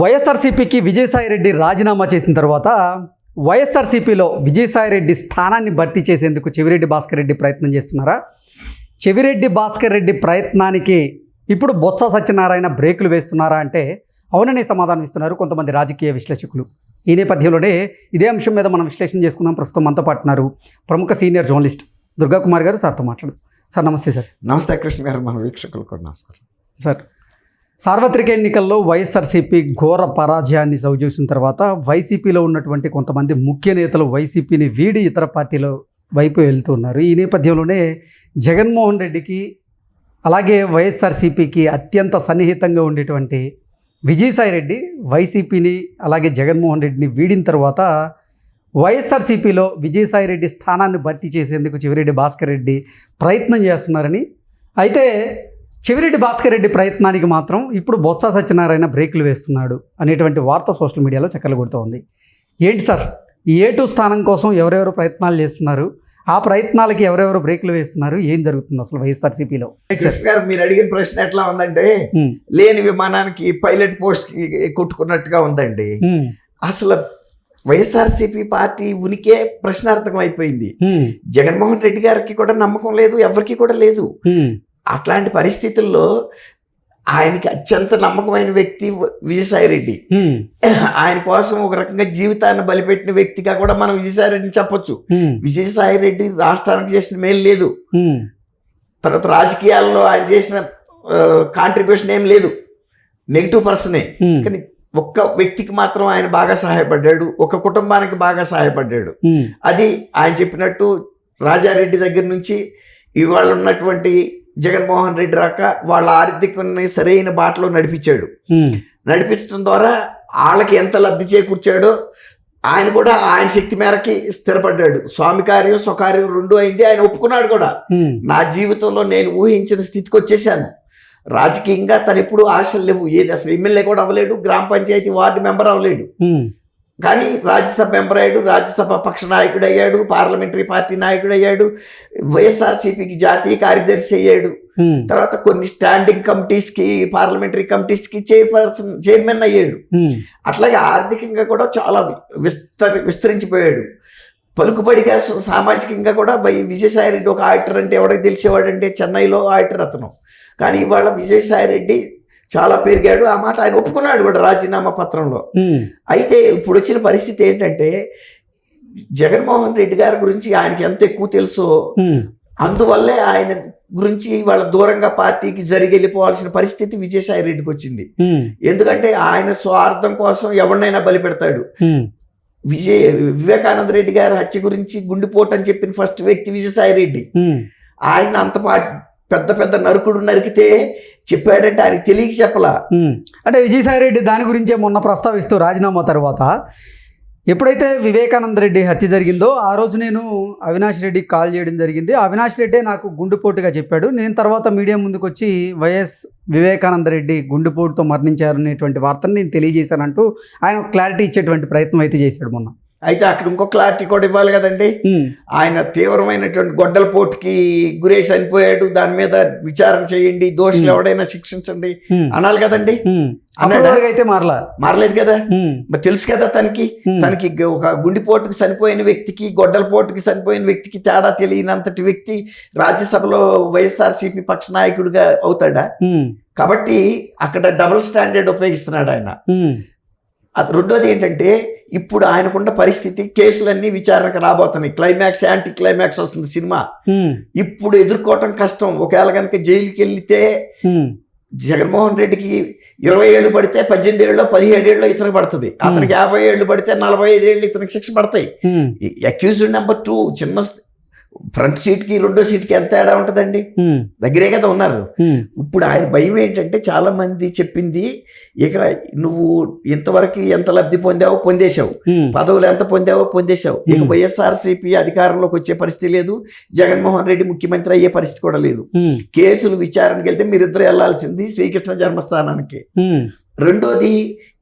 వైఎస్ఆర్సీపీకి విజయసాయిరెడ్డి రాజీనామా చేసిన తర్వాత వైఎస్ఆర్సీపీలో విజయసాయిరెడ్డి స్థానాన్ని భర్తీ చేసేందుకు చెవిరెడ్డి భాస్కర్ రెడ్డి ప్రయత్నం చేస్తున్నారా? చెవిరెడ్డి భాస్కర్ రెడ్డి ప్రయత్నానికి ఇప్పుడు బొత్స సత్యనారాయణ బ్రేకులు వేస్తున్నారా అంటే అవుననే సమాధానం ఇస్తున్నారు కొంతమంది రాజకీయ విశ్లేషకులు. ఈ నేపథ్యంలోనే ఇదే అంశం మీద మనం విశ్లేషణ చేసుకుందాం. ప్రస్తుతం మనతో పాటున్నారు ప్రముఖ సీనియర్ జర్నలిస్ట్ దుర్గా కుమార్ గారు సార్తో మాట్లాడు సార్ నమస్తే సార్. నమస్తే కృష్ణ గారు మన వీక్షకులు కూడా నమస్కారం. సార్ సార్వత్రిక ఎన్నికల్లో వైఎస్ఆర్సీపీ ఘోర పరాజయాన్ని చవిచూసిన తర్వాత వైసీపీలో ఉన్నటువంటి కొంతమంది ముఖ్య నేతలు వైసీపీని వీడి ఇతర పార్టీల వైపు వెళ్తున్నారు ఈ నేపథ్యంలోనే జగన్మోహన్ రెడ్డికి అలాగే వైఎస్ఆర్సీపీకి అత్యంత సన్నిహితంగా ఉండేటువంటి విజయసాయి రెడ్డి వైసీపీని అలాగే జగన్మోహన్ రెడ్డిని వీడిన తర్వాత వైఎస్ఆర్సీపీలో విజయసాయి రెడ్డి స్థానాన్ని భర్తీ చేసేందుకు చివరెడ్డి భాస్కర్ రెడ్డి ప్రయత్నం చేస్తున్నారని. అయితే చెవిరెడ్డి భాస్కర్ రెడ్డి ప్రయత్నానికి మాత్రం ఇప్పుడు బొత్స సత్యనారాయణ బ్రేకులు వేస్తున్నాడు అనేటువంటి వార్త సోషల్ మీడియాలో చక్కలు కొడుతూ ఉంది ఏంటి సార్? ఏ టూ స్థానం కోసం ఎవరెవరు ప్రయత్నాలు చేస్తున్నారు? ఆ ప్రయత్నాలకి ఎవరెవరు బ్రేకులు వేస్తున్నారు? ఏం జరుగుతుంది అసలు వైఎస్ఆర్సీపీలో? గారు మీరు అడిగిన ప్రశ్న ఎట్లా ఉందంటే లేని విమానానికి పైలట్ పోస్ట్ కొట్టుకున్నట్టుగా ఉందండి. అసలు వైఎస్ఆర్సీపీ పార్టీ ఉనికే ప్రశ్నార్థకం అయిపోయింది. జగన్మోహన్ రెడ్డి గారికి కూడా నమ్మకం లేదు ఎవరికి కూడా లేదు. అట్లాంటి పరిస్థితుల్లో ఆయనకి అత్యంత నమ్మకమైన వ్యక్తి విజయసాయి రెడ్డి ఉమ్, ఆయన కోసం ఒక రకంగా జీవితాన్ని బలిపెట్టిన వ్యక్తిగా కూడా మనం విజయసాయి రెడ్డిని చెప్పొచ్చు. ఉమ్, విజయసాయి రెడ్డి రాష్ట్రానికి చేసిన మేలు లేదు. తర్వాత రాజకీయాల్లో ఆయన చేసిన కాంట్రిబ్యూషన్ ఏం లేదు. నెగిటివ్ పర్సనే కానీ ఒక్క వ్యక్తికి మాత్రం ఆయన బాగా సహాయపడ్డాడు. ఒక కుటుంబానికి బాగా సహాయపడ్డాడు. అది ఆయన చెప్పినట్టు రాజారెడ్డి దగ్గర నుంచి ఇవాళ ఉన్నటువంటి జగన్మోహన్ రెడ్డి రాక వాళ్ళ ఆర్థికాన్ని సరైన బాటలో నడిపించాడు. నడిపించడం ద్వారా వాళ్ళకి ఎంత లబ్ధి చేకూర్చాడో ఆయన కూడా ఆయన శక్తి మేరకి స్థిరపడ్డాడు. స్వామి కార్యం స్వకార్యం రెండు అయింది. ఆయన ఒప్పుకున్నాడు కూడా. నా జీవితంలో నేను ఊహించిన స్థితికి వచ్చేసాను. రాజకీయంగా తను ఎప్పుడు ఆశలు లేవు. ఏది అసలు ఎమ్మెల్యే కూడా అవ్వలేడు గ్రామ పంచాయతీ వార్డు మెంబర్ అవ్వలేడు. కానీ రాజ్యసభ మెంబర్ అయ్యాడు రాజ్యసభ పక్ష నాయకుడు అయ్యాడు పార్లమెంటరీ పార్టీ నాయకుడు అయ్యాడు వైఎస్ఆర్సీపీకి జాతీయ కార్యదర్శి అయ్యాడు. తర్వాత కొన్ని స్టాండింగ్ కమిటీస్కి పార్లమెంటరీ కమిటీస్కి చైర్పర్సన్ చైర్మన్ అయ్యాడు. అట్లాగే ఆర్థికంగా కూడా చాలా విస్తరి విస్తరించిపోయాడు. పలుకుబడిగా సామాజికంగా కూడా విజయసాయి రెడ్డి ఒక ఆడిటర్ అంటే ఎవరికి తెలిసేవాడంటే చెన్నైలో ఆడిటర్ అతను. కానీ ఇవాళ విజయసాయి రెడ్డి చాలా పెరిగాడు. ఆ మాట ఆయన ఒప్పుకున్నాడు కూడా రాజీనామా పత్రంలో. అయితే ఇప్పుడు వచ్చిన పరిస్థితి ఏంటంటే జగన్మోహన్ రెడ్డి గారి గురించి ఆయనకి ఎంత ఎక్కువ తెలుసో అందువల్లే ఆయన గురించి వాళ్ళ దూరంగా పార్టీకి జరిగి వెళ్ళిపోవాల్సిన పరిస్థితి విజయసాయి రెడ్డికి వచ్చింది. ఎందుకంటే ఆయన స్వార్థం కోసం ఎవరినైనా బలి పెడతాడు విజయ్ వివేకానంద రెడ్డి గారి హత్య గురించి గుండెపోటు అని చెప్పిన ఫస్ట్ వ్యక్తి విజయసాయి రెడ్డి. ఆయన అంత పా- పెద్ద పెద్ద నరుకుడు నరికితే చెప్పాడంటే ఆయనకి తెలియక చెప్పలా. అంటే విజయసాయి రెడ్డి దాని గురించే మొన్న ప్రస్తావిస్తూ రాజీనామా తర్వాత ఎప్పుడైతే వివేకానంద రెడ్డి హత్య జరిగిందో ఆ రోజు నేను అవినాష్ రెడ్డికి కాల్ చేయడం జరిగింది. అవినాష్ రెడ్డే నాకు గుండెపోటుగా చెప్పాడు. నేను తర్వాత మీడియా ముందుకు వచ్చి వైఎస్ వివేకానంద రెడ్డి గుండెపోటుతో మరణించారనేటువంటి వార్తను నేను తెలియజేశానంటూ ఆయన క్లారిటీ ఇచ్చేటువంటి ప్రయత్నం అయితే చేశాడు మొన్న. అయితే అక్కడ ఇంకో క్లారిటీ కూడా ఇవ్వాలి కదండి. ఆయన తీవ్రమైనటువంటి గొడ్డల పోటుకి గురేసి చనిపోయాడు. దాని మీద విచారణ చేయండి. దోషులు. ఎవడైనా శిక్షించండి. అనాలి కదండి. అయితే మారలా. మారలేదు కదా. మరి తెలుసు కదా తనకి. తనకి ఒక గుండెపోటుకి చనిపోయిన వ్యక్తికి గొడ్డల పోటుకి చనిపోయిన వ్యక్తికి తేడా తెలియనంతటి వ్యక్తి రాజ్యసభలో వైఎస్ఆర్సీపీ పక్ష నాయకుడిగా అవుతాడా? కాబట్టి అక్కడ డబుల్ స్టాండర్డ్ ఉపయోగిస్తున్నాడు ఆయన. రెండోది ఏంటంటే ఇప్పుడు ఆయనకున్న పరిస్థితి కేసులన్నీ విచారణకు రాబోతున్నాయి. క్లైమాక్స్ యాంటీ క్లైమాక్స్ వస్తుంది సినిమా. ఇప్పుడు ఎదుర్కోవటం కష్టం. ఒకవేళ కనుక జైలుకి వెళ్తే జగన్మోహన్ రెడ్డికి ఇరవై ఏళ్ళు పడితే పద్దెనిమిది ఏళ్ళు పదిహేడు ఏళ్ళు ఇతనికి పడుతుంది. అతనికి యాభై ఏళ్ళు పడితే నలభై ఐదు ఏళ్ళు ఇతనికి శిక్ష పడతాయి. అక్యూజ్డ్ నెంబర్ టూ చిన్న ఫ్రంట్ సీట్కి రెండో సీట్కి ఎంత తేడా ఉంటుందండి? దగ్గరే కదా ఉన్నారు. ఇప్పుడు ఆయన భయం ఏంటంటే చాలా మంది చెప్పింది ఇక నువ్వు ఇంతవరకు ఎంత లబ్ధి పొందావో పొందేశావు. పదవులు ఎంత పొందావో పొందేశావు. ఇక. వైఎస్ఆర్సీపీ అధికారంలోకి వచ్చే పరిస్థితి లేదు. జగన్మోహన్ రెడ్డి ముఖ్యమంత్రి అయ్యే పరిస్థితి కూడా లేదు. కేసులు విచారణకి వెళ్తే మీరిద్దరు వెళ్ళాల్సింది శ్రీకృష్ణ జన్మస్థానానికి. రెండోది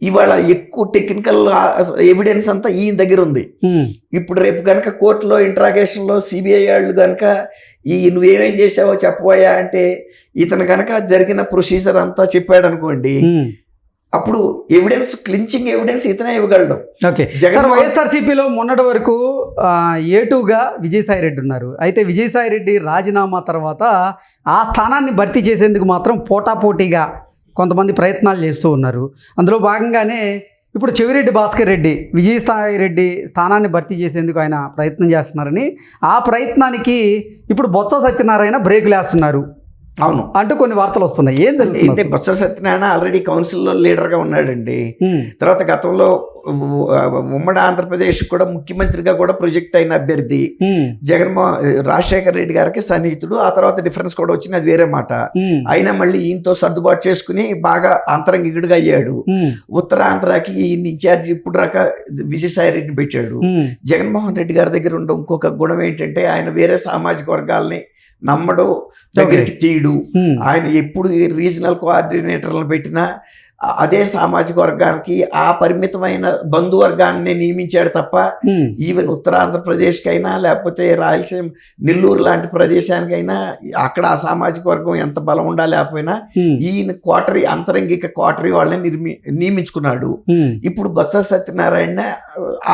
ఇవాళ ఎక్కువ టెక్నికల్ ఎవిడెన్స్ అంతా ఈయన దగ్గర ఉంది. ఇప్పుడు రేపు కనుక కోర్టులో ఇంట్రాగేషన్లో సిబిఐ వాళ్ళు కనుక ఈ నువ్వేమేం చేసావో చెప్పబోయా అంటే ఇతను కనుక జరిగిన ప్రొసీజర్ అంతా చెప్పాడు అనుకోండి అప్పుడు ఎవిడెన్స్ క్లించింగ్ ఎవిడెన్స్ ఇతనే ఇవ్వగలడు. ఓకే. జగన్ సార్ వైఎస్ఆర్సీపీలో మొన్నటి వరకు ఏటుగా విజయసాయి రెడ్డి ఉన్నారు. అయితే విజయసాయి రెడ్డి రాజీనామా తర్వాత ఆ స్థానాన్ని భర్తీ చేసేందుకు మాత్రం పోటాపోటీగా కొంతమంది ప్రయత్నాలు చేస్తూ ఉన్నారు. అందులో భాగంగానే ఇప్పుడు చెవిరెడ్డి భాస్కర్ రెడ్డి విజయసాయి రెడ్డి స్థానాన్ని భర్తీ చేసేందుకు ఆయన ప్రయత్నం చేస్తున్నారని ఆ ప్రయత్నానికి ఇప్పుడు బొత్స సత్యనారాయణ బ్రేకులు వేస్తున్నారు అవును. అంటూ కొన్ని వార్తలు వస్తున్నాయి. ఏం అయితే జరుగుతుంది? బొత్స సత్యనారాయణ ఆల్రెడీ కౌన్సిల్లో లీడర్గా ఉన్నాడండి. తర్వాత గతంలో ఉమ్మడి ఆంధ్రప్రదేశ్ కూడా ముఖ్యమంత్రిగా కూడా ప్రొజెక్ట్ అయిన అభ్యర్థి జగన్మోహన్ రాజశేఖర రెడ్డి గారికి సన్నిహితుడు. ఆ తర్వాత డిఫరెన్స్ కూడా వచ్చింది అది వేరే మాట. అయినా మళ్ళీ ఈయనతో సర్దుబాటు చేసుకుని బాగా అంతరంగికుడిగా అయ్యాడు. ఉత్తరాంధ్రకి ఈయన ఇన్ఛార్జ్ ఇప్పుడు రాక విజయసాయి రెడ్డిని పెట్టాడు. జగన్మోహన్ రెడ్డి గారి దగ్గర ఉండే ఇంకొక గుణం ఏంటంటే ఆయన వేరే సామాజిక వర్గాల్ని నమ్మడు దగ్గరికి తీయడు. ఆయన ఎప్పుడు రీజనల్ కోఆర్డినేటర్లను పెట్టినా అదే సామాజిక వర్గానికి ఆ పరిమితమైన బంధువర్గాన్ని నియమించాడు తప్ప ఈవెన్ ఉత్తరాంధ్రప్రదేశ్కైనా లేకపోతే రాయలసీమ నెల్లూరు లాంటి ప్రదేశానికైనా అక్కడ ఆ సామాజిక వర్గం ఎంత బలం ఉండా లేకపోయినా ఈయన కోటరీ అంతరంగిక కోటరీ వాళ్ళని నిర్మి నియమించుకున్నాడు. ఇప్పుడు బొత్స సత్యనారాయణ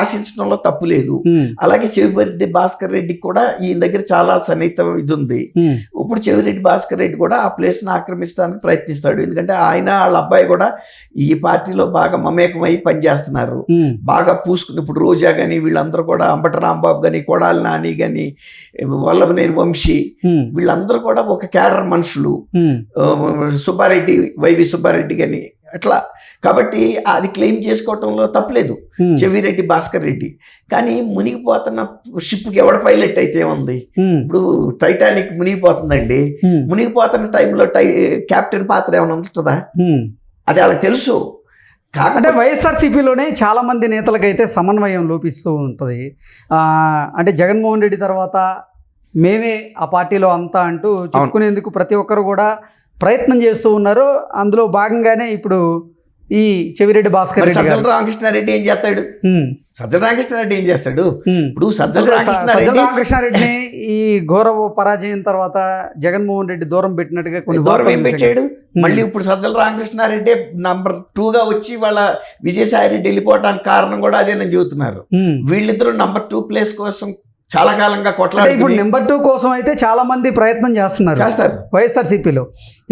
ఆశించడంలో తప్పు లేదు. అలాగే చెవిరెడ్డి భాస్కర్ రెడ్డికి కూడా ఈయన దగ్గర చాలా సన్నిహిత ఇది ఉంది. ఇప్పుడు చెవిరెడ్డి భాస్కర్ రెడ్డి కూడా ఆ ప్లేస్ని ఆక్రమించడానికి ప్రయత్నిస్తాడు. ఎందుకంటే ఆయన వాళ్ళ అబ్బాయి కూడా ఈ పార్టీలో బాగా మమేకమై పనిచేస్తున్నారు. బాగా పూసుకుని ఇప్పుడు రోజా కానీ వీళ్ళందరూ కూడా అంబట రాంబాబు కానీ కొడాలి నాని కానీ వల్లభనేని వంశీ వీళ్ళందరూ కూడా ఒక క్యాడర్ మనుషులు. సుబ్బారెడ్డి వైవి సుబ్బారెడ్డి కానీ అట్లా కాబట్టి అది క్లెయిమ్ చేసుకోవటంలో తప్పలేదు. చెవిరెడ్డి భాస్కర్ రెడ్డి. కానీ మునిగిపోతున్న షిప్కి ఎవడ పైలట్ అయితే ఉంది ఇప్పుడు టైటానిక్ మునిగిపోతుందండి. మునిగిపోతున్న టైంలో టై క్యాప్టెన్ పాత్ర ఏమైనా ఉంటుందా. అది వాళ్ళకి తెలుసు. కాకపోతే వైఎస్ఆర్సీపీలోనే చాలా మంది నేతలకైతే సమన్వయం లోపిస్తూ ఉంటుంది. అంటే జగన్మోహన్ రెడ్డి తర్వాత మేమే ఆ పార్టీలో అంతా అంటూ చెప్పుకునేందుకు ప్రతి ఒక్కరు కూడా ప్రయత్నం చేస్తూ ఉన్నారు. అందులో భాగంగానే ఇప్పుడు ఈ చెవిరెడ్డి భాస్కర్ సజ్జల రామకృష్ణారెడ్డి ఏం చేస్తాడు? సజ్జల రామకృష్ణారెడ్డి ఏం చేస్తాడు. ఇప్పుడు సజ్జల రామకృష్ణారెడ్డి ఈ ఘోర పరాజయం తర్వాత జగన్మోహన్ రెడ్డి దూరం పెట్టినట్టుగా కొన్ని దూరం ఏం పెట్టాడు. మళ్ళీ ఇప్పుడు సజ్జల రామకృష్ణారెడ్డి నంబర్గా వచ్చి వాళ్ళ విజయసాయి రెడ్డి వెళ్ళిపోవడానికి కారణం కూడా అదేనని చెబుతున్నారు. ఉమ్. వీళ్ళిద్దరూ నంబర్ టూ ప్లేస్ కోసం చాలా కాలంగా అంటే ఇప్పుడు నెంబర్ టూ కోసం అయితే చాలా మంది ప్రయత్నం చేస్తున్నారు. చేస్తారు. వైఎస్ఆర్సీపీలో.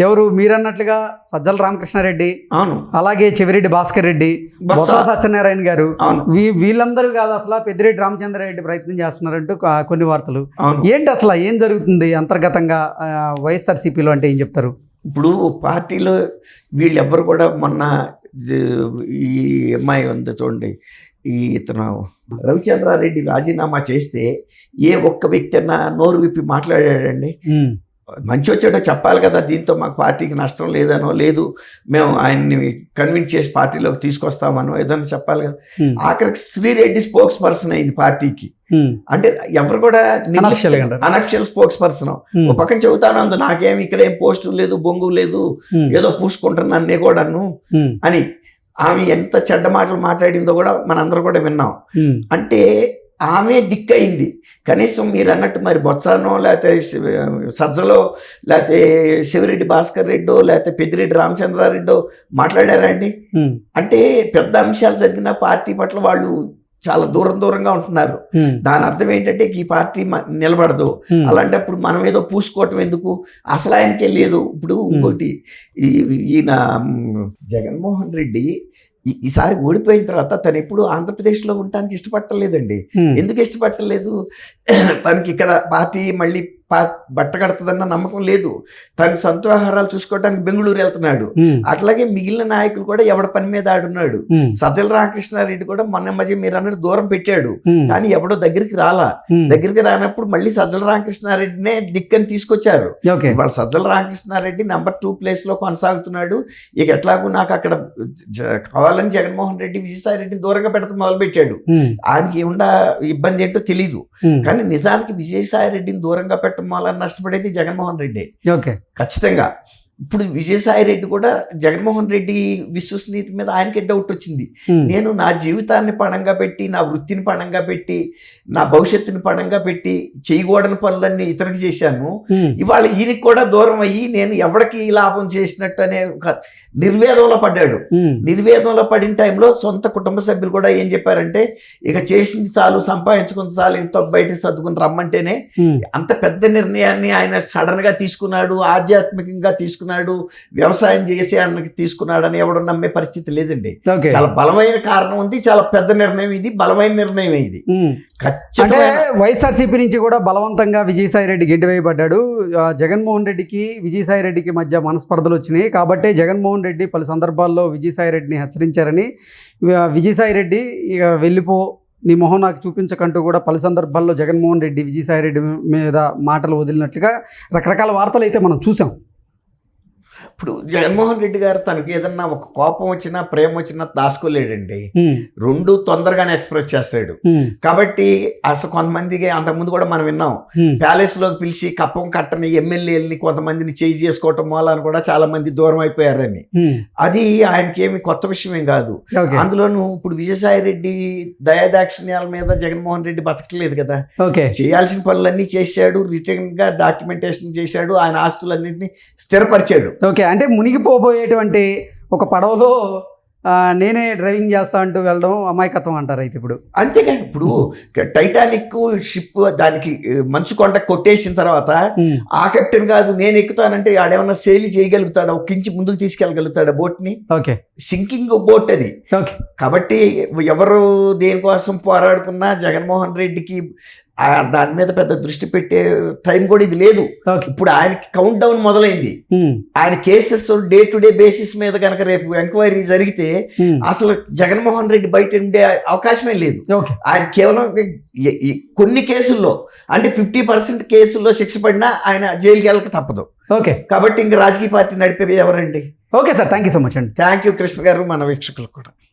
ఎవరు మీరన్నట్లుగా సజ్జల రామకృష్ణారెడ్డి అవును. అలాగే చెవిరెడ్డి భాస్కర్ రెడ్డి బొత్స. సత్యనారాయణ గారు. వీ వీళ్ళందరూ కాదు అసలు పెద్దిరెడ్డి రామచంద్రారెడ్డి ప్రయత్నం చేస్తున్నారంటూ కొన్ని వార్తలు. ఏంటి అసలు ఏం జరుగుతుంది అంతర్గతంగా వైఎస్ఆర్సీపీలో అంటే ఏం చెప్తారు? ఇప్పుడు పార్టీలో వీళ్ళెవ్వరు కూడా మొన్న ఈ అమ్మాయి ఉంది చూడండి ఈ ఇతను. రవిచంద్రారెడ్డి రాజీనామా చేస్తే ఏ ఒక్క వ్యక్తి అన్నా నోరు విప్పి మాట్లాడాడండి. మంచి వచ్చాడో చెప్పాలి కదా దీంతో మాకు పార్టీకి నష్టం లేదనో లేదు మేము ఆయన్ని కన్విన్స్ చేసి పార్టీలోకి తీసుకొస్తామనో ఏదైనా చెప్పాలి కదా. ఆఖరికి శ్రీరెడ్డి స్పోక్స్ పర్సన్ అయింది పార్టీకి. అంటే ఎవరు కూడా. అనఫిషియల్ స్పోక్స్ పర్సన్ ఒక పక్కన చెబుతాను అందు నాకేం ఇక్కడ ఏం పోస్టు లేదు బొంగు లేదు ఏదో పూసుకుంటున్నాను నే కూడాను అని ఆమె ఎంత చెడ్డ మాటలు మాట్లాడిందో కూడా మనందరం కూడా విన్నాం. అంటే ఆమె దిక్కయింది. కనీసం మీరు అన్నట్టు మరి బొత్సానో లేకపోతే సజ్జలో లేకపోతే శివరెడ్డి భాస్కర్ రెడ్డో లేకపోతే పెద్దిరెడ్డి రామచంద్రారెడ్డో మాట్లాడారా అండి? ఉమ్, అంటే పెద్ద అంశాలు జరిగిన పార్టీ పట్ల వాళ్ళు చాలా దూరం దూరంగా ఉంటున్నారు. దాని అర్థం ఏంటంటే ఈ పార్టీ నిలబడదు. అలాంటప్పుడు మనం ఏదో పూసుకోవటం ఎందుకు? అసలు ఆయనకే లేదు. ఇప్పుడు ఇంకోటి ఈ- ఈయన జగన్మోహన్ రెడ్డి ఈసారి ఓడిపోయిన తర్వాత తను ఎప్పుడు ఆంధ్రప్రదేశ్లో ఉండటానికి ఇష్టపడలేదండి ఉమ్, ఎందుకు ఇష్టపడలేదు తనకి ఇక్కడ పార్టీ మళ్ళీ పా బట్ట కడుతుందన్న నమ్మకం లేదు. తన సొంత వ్యవహారాలు చూసుకోవడానికి బెంగళూరు వెళ్తున్నాడు. అట్లాగే మిగిలిన నాయకులు కూడా ఎవడ పని మీద ఆడున్నాడు. సజ్జల రామకృష్ణారెడ్డి కూడా మొన్న మధ్య మీరు అన్నట్టు దూరం పెట్టాడు. కానీ ఎవడో దగ్గరికి రాలా. దగ్గరికి రానప్పుడు మళ్ళీ సజ్జల రామకృష్ణారెడ్డినే దిక్కని తీసుకొచ్చారు. ఇవాళ సజ్జల రామకృష్ణారెడ్డి నంబర్ టూ ప్లేస్లో కొనసాగుతున్నాడు. ఇక ఎట్లాగూ నాకు అక్కడ కావాలని జగన్మోహన్ రెడ్డి విజయసాయి రెడ్డిని దూరంగా పెడతాం మొదలుపెట్టాడు. ఉమ్, ఆయనకి ఉండ ఇబ్బంది ఏంటో తెలియదు కానీ నిజానికి విజయసాయి రెడ్డిని దూరంగా పెట్టడం వల్ల నష్టపడేది జగన్మోహన్ రెడ్డి. ఓకే. ఖచ్చితంగా. ఇప్పుడు విజయసాయి రెడ్డి కూడా జగన్మోహన్ రెడ్డి విశ్వసనీయత మీద ఆయనకే డౌట్ వచ్చింది. ఉమ్, నేను నా జీవితాన్ని పణంగా పెట్టి నా వృత్తిని పణంగా పెట్టి నా భవిష్యత్తుని పణంగా పెట్టి చేయకూడని పనులన్నీ ఇతనికి చేశాను. ఉమ్, ఇవాళ ఈయనకి కూడా దూరం అయ్యి నేను ఎవరికి లాభం చేసినట్టు అనే నిర్వేదంలో పడ్డాడు. ఉమ్, నిర్వేదంలో పడిన టైంలో సొంత కుటుంబ సభ్యులు కూడా ఏం చెప్పారంటే ఇక చేసింది చాలు సంపాదించుకుంది చాలు ఇంత బయటకు సర్దుకుని రమ్మంటేనే అంత పెద్ద నిర్ణయాన్ని ఆయన సడన్గా తీసుకున్నాడు ఆధ్యాత్మికంగా తీసుకున్నాడు. వ్యవసాయం చేసి ఆయనకి తీసుకున్నాడని ఎవడు నమ్మే పరిస్థితి లేదండి. చాలా బలమైన కారణం ఉంది చాలా పెద్ద నిర్ణయం ఇది బలమైన నిర్ణయం ఇది. ఖచ్చితమైన వైఎస్ఆర్సీపీ నుంచి కూడా బలవంతంగా విజయసాయి రెడ్డి గెంటివేయబడ్డాడు జగన్మోహన్ రెడ్డికి విజయసాయి రెడ్డికి మధ్య మనస్పర్ధలు వచ్చినాయి. కాబట్టే జగన్మోహన్ రెడ్డి పలు సందర్భాల్లో విజయసాయి రెడ్డిని హెచ్చరించారని విజయసాయి రెడ్డి ఇక వెళ్ళిపో నీ మొహం నాకు చూపించకంటూ కూడా పలు సందర్భాల్లో జగన్మోహన్ రెడ్డి విజయసాయి రెడ్డి మీద మాటలు వదిలినట్లుగా రకరకాల వార్తలు అయితే మనం చూసాం. ఇప్పుడు జగన్మోహన్ రెడ్డి గారు తనకి ఏదన్నా ఒక కోపం వచ్చినా ప్రేమ వచ్చినా దాచుకోలేడండి. ఉమ్, రెండు తొందరగానే ఎక్స్ప్రెస్ చేస్తాడు. కాబట్టి అసలు కొంతమందికి అంతకుముందు కూడా మనం విన్నాం. ప్యాలెస్లోకి పిలిచి కప్పం కట్టని ఎమ్మెల్యేలని కొంతమందిని చేయి చేసుకోవటం మూలాన కూడా చాలా మంది దూరం అయిపోయారని. అది ఆయనకి ఏమి కొత్త విషయమేం కాదు. అందులోనూ ఇప్పుడు విజయసాయి రెడ్డి దయాదాక్షిణ్యాల మీద జగన్మోహన్ రెడ్డి బతకట్లేదు కదా. చేయాల్సిన పనులన్నీ చేశాడు రిటర్న్గా డాక్యుమెంటేషన్ చేశాడు ఆయన ఆస్తులన్నింటినీ స్థిరపరిచాడు. ఓకే అంటే మునిగిపోబోయేటువంటి ఒక పడవలో నేనే డ్రైవింగ్ చేస్తా అంటూ వెళ్ళడం అమాయకత్వం అంటారు అయితే ఇప్పుడు. అంతేకాని ఇప్పుడు టైటానిక్ షిప్ దానికి మంచు కొండ కొట్టేసిన తర్వాత ఆ కెప్టెన్ కాదు నేను ఎక్కుతానంటే ఆడేమన్నా సేలి చేయగలుగుతాడా? ఒక ఇంచి ముందుకు తీసుకెళ్ళగలుగుతాడా బోట్ని ఓకే. సింకింగ్ బోట్ అది. ఓకే. కాబట్టి ఎవరు దేనికోసం పోరాడుకున్నా జగన్మోహన్ రెడ్డికి దాని మీద పెద్ద దృష్టి పెట్టే టైం కూడా ఇది లేదు. ఇప్పుడు ఆయనకి కౌంట్ డౌన్ మొదలైంది. ఆయన cases day to day basis మీద కనుక రేపు ఎంక్వైరీ జరిగితే అసలు జగన్మోహన్ రెడ్డి బయట ఉండే అవకాశమే లేదు. ఆయన కేవలం కొన్ని కేసుల్లో అంటే ఫిఫ్టీ పర్సెంట్ కేసుల్లో శిక్ష పడినా ఆయన జైలుకి వెళ్ళక తప్పదు. ఓకే. కాబట్టి ఇంక రాజకీయ పార్టీ నడిపేది ఎవరండి? Okay sir thank you so much అండి. థ్యాంక్ యూ కృష్ణ గారు మన వీక్షకులు కూడా.